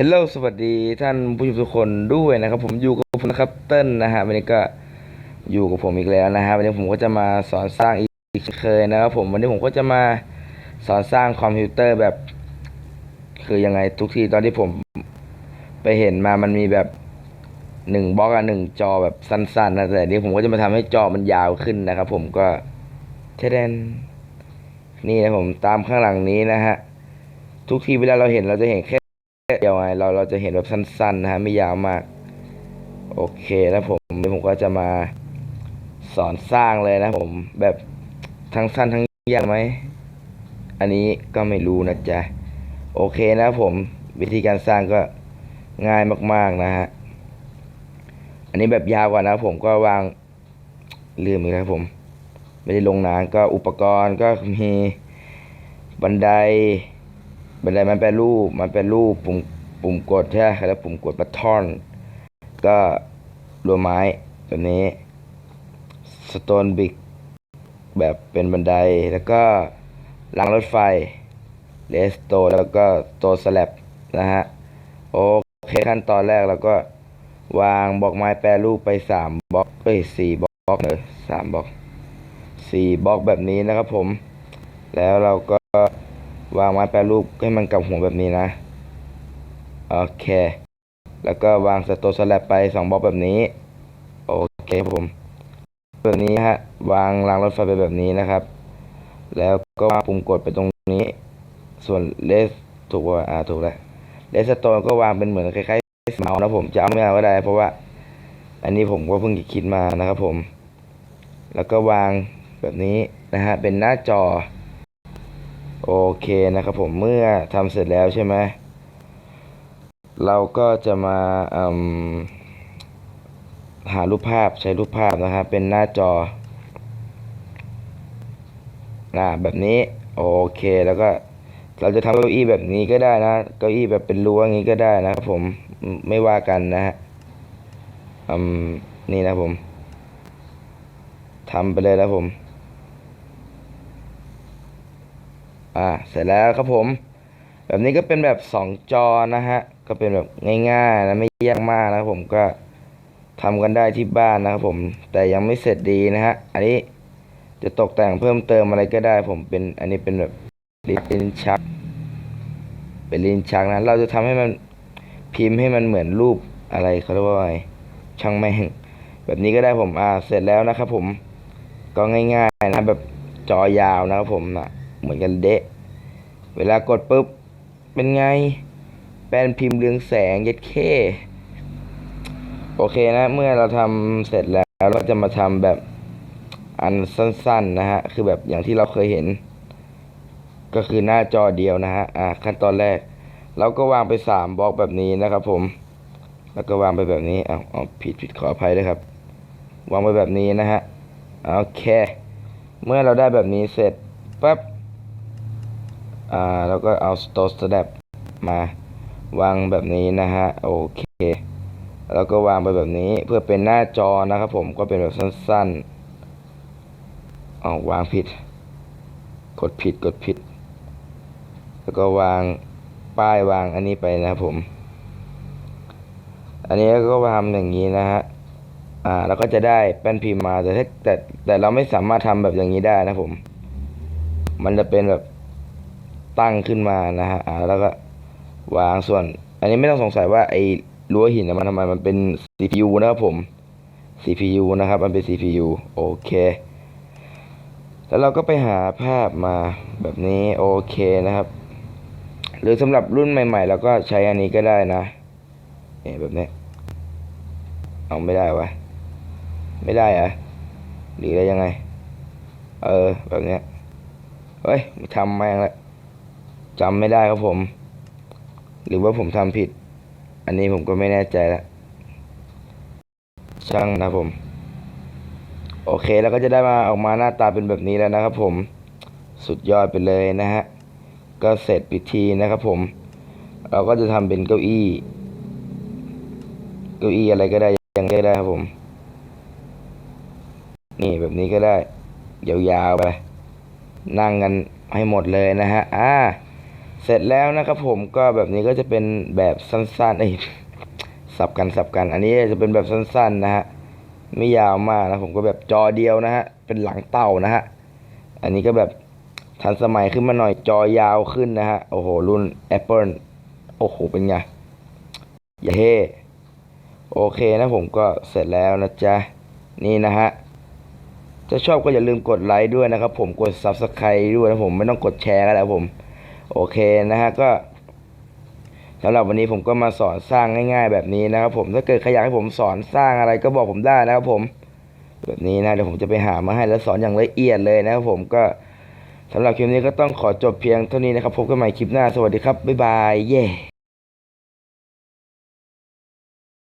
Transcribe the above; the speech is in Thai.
ฮลโลสวัสดีท่านผู้ชมทุกคนด้วยนะครับ ผมอยู่กับผมนะครับเติ้ลนะฮะวันนี้ก็อยู่กับผมอีกแล้วนะฮะวันนี้ผมก็จะมาสอนสร้างอีกเช่นเคยนะครับผมวันนี้ผมก็จะมาสอนสร้างคอมพิวเตอร์แบบ คือยังไงทุกทีตอนที่ผมไปเห็นมามันมีแบบหนึ่งบล็อกอะหนึ่งจอแบบสั้นๆนะแต่นนี้ผมก็จะมาทำให้จอมันยาวขึ้นนะครับ ผมก็เทเดนนี่นะผมตามข้างหลังนี้นะฮะทุกทีเวลาเราเห็นเราจะเห็นแค่ เดียวไงเราเราจะเห็นแบบสั้นๆนะฮะไม่ยาวมาก โอเคแล้วผมผมก็จะมาสอนสร้างเลยนะผมแบบทั้งสั้นทั้งยาวไหมอันนี้ก็ไม่รู้นะจ๊ะโอเคนะผมวิธีการสร้างก็ง่ายมากๆนะฮะอันนี้แบบยาวกว่านะผมก็วางลืมอีกแล้วผม ไม่ได้ลงนานก็อุปกรณ์ก็มีบันได บันไดมันเป็นรูปมันเป็นรูปปุ่มปุ่มกดใช่ไหมแล้วปุ่มกดบัตทอน ก็รัวไม้แบบนี้สโตนบิกแบบเป็นบันไดแล้วก็รางรถไฟเลสโตแล้วก็โตสแลบนะฮะโอเคขั้นตอนแรกเราก็วางบล็อกไม้แปรรูปไปสามบล็อกเอ้ยสี่บล็อกเลยสามบล็อกสี่บล็อกแบบนี้นะครับผม แล้วเราก็ วางไม้แปรรูปให้มันกลับหัวแบบนี้นะ โอเค แล้วก็วางสโตสแลบไปสองบล็อกแบบนี้ โอเคครับผม แบบนี้ฮะ วางรางรถไฟไปแบบนี้นะครับ แล้วก็วางปุ่มกดไปตรงนี้ ส่วนเลสถูกว่าอ่าถูกแล้วเลสโตนก็วางเป็นเหมือนคล้ายๆเมาส์นะผมจะเอาไม่เอาก็ได้ เพราะว่า อันนี้ผมก็เพิ่งคิดมานะครับผม แล้วก็วางแบบนี้นะฮะ เป็นหน้าจอ โอเคนะครับผมเมื่อทำเสร็จแล้วใช่ไหมเราก็จะมาหารูปภาพใช้รูปภาพนะครับเป็นหน้าจออ่าแบบนี้โอเคแล้วก็เราจะทำเก้าอี้แบบนี้ก็ได้นะเก้าอี้แบบเป็นรั้วอย่างนี้ก็ได้นะครับผมไม่ว่ากันนะฮะนี่นะผมทำไปเลยนะผม อ่าเสร็จแล้วครับผม แบบนี้ก็เป็นแบบสองจอนะฮะ ก็เป็นแบบง่ายๆนะไม่ยากมากนะครับผมก็ทำกันได้ที่บ้านนะครับผม แต่ยังไม่เสร็จดีนะฮะ อันนี้จะตกแต่งเพิ่มเติมอะไรก็ได้ผมเป็นอันนี้เป็นแบบลิ้นชัก เป็นลิ้นชักนะ เราจะทำให้มันพิมพ์ให้มันเหมือนรูปอะไรเขาเรียกว่าอะไรช่างแม่งแบบนี้ก็ได้ผมอ่าเสร็จแล้วนะครับผมก็ง่ายๆนะแบบจอยาวนะครับผมนะ เหมือนกันเดะ เวลากดปุ๊บ เป็นไง แป้นพิมพ์เรืองแสงเย็ดเค โอเคนะ เมื่อเราทำเสร็จแล้ว เราจะมาทำแบบอันสั้นๆนะฮะ คือแบบอย่างที่เราเคยเห็น ก็คือหน้าจอเดียวนะฮะ อ่า ขั้นตอนแรก เราก็วางไปสามบล็อกแบบนี้นะครับผม แล้วก็วางไปแบบนี้เอาเอาผิดผิดขออภัยด้วยครับ วางไปแบบนี้นะฮะ โอเค เมื่อเราได้แบบนี้เสร็จปั๊บ อ่าแล้วก็เอาสโตสแตปมาวางแบบนี้นะฮะโอเค แล้วก็วางไปแบบนี้เพื่อเป็นหน้าจอนะครับผมก็เป็นแบบสั้นๆเอาวางผิด กดผิดกดผิด แล้วก็วางป้ายวางอันนี้ไปนะครับผม อันนี้ก็วางอย่างนี้นะฮะอ่าแล้วก็จะได้แป้นพิมพ์มาแต่แต่แต่เราไม่สามารถทำแบบอย่างนี้ได้นะผม มันจะเป็นแบบ ตั้งขึ้นมานะฮะแล้วก็วางส่วน อันนี้ไม่ต้องสงสัยว่าไอ้รั้วหินมันทำไมมันเป็น CPU นะครับผม CPU นะครับมันเป็น CPU โอเค แล้วเราก็ไปหาภาพมาแบบนี้โอเคนะครับ หรือสำหรับรุ่นใหม่ๆเราก็ใช้อันนี้ก็ได้นะเนี่ยแบบนี้ เอาไม่ได้วะไม่ได้อะหรืออะไรยังไง เออแบบเนี้ยเฮ้ยทำแม่งละ จำไม่ได้ครับผม หรือว่าผมทำผิด อันนี้ผมก็ไม่แน่ใจและช่างนะผม โอเคแล้วก็จะได้มาออกมาหน้าตาเป็นแบบนี้แล้วนะครับผมสุดยอดไปเลยนะฮะ ก็เสร็จพิธีนะครับผม เราก็จะทำเป็นเก้าอี้ เก้าอี้อะไรก็ได้ยังไงก็ได้ครับผม นี่แบบนี้ก็ได้ ยาวๆไป นั่งกันให้หมดเลยนะฮะ อ่า เสร็จแล้วนะครับผมก็แบบนี้ก็จะเป็นแบบสั้นๆเอ้สับกันสับกัน อันนี้จะเป็นแบบสั้นๆนะฮะไม่ยาวมากนะผมก็แบบจอเดียวนะฮะเป็นหลังเต่านะฮะอันนี้ก็แบบทันสมัยขึ้นมาหน่อยจอยาวขึ้นนะฮะโอ้โหรุ่น Apple โอ้โหเป็นไงอย่าเฮโอเคนะผมก็เสร็จแล้วนะจ๊ะนี่นะฮะถ้าชอบก็อย่าลืมกดไลค์ด้วยนะครับผมกด Subscribe ด้วยนะผมไม่ต้องกดแชร์ก็ได้ครับผม โอเคนะฮะก็สำหรับวันนี้ผมก็มาสอนสร้างง่าย ๆ แบบนี้นะครับ ผมถ้าเกิดใครอยากให้ผมสอนสร้างอะไรก็บอกผมได้นะครับผม แบบนี้นะเดี๋ยวผมจะไปหามาให้แล้วสอนอย่างละเอียดเลยนะครับผมก็สำหรับคลิปนี้ก็ต้องขอจบเพียงเท่านี้นะครับพบกันใหม่คลิปหน้าสวัสดีครับบ๊ายบายเย่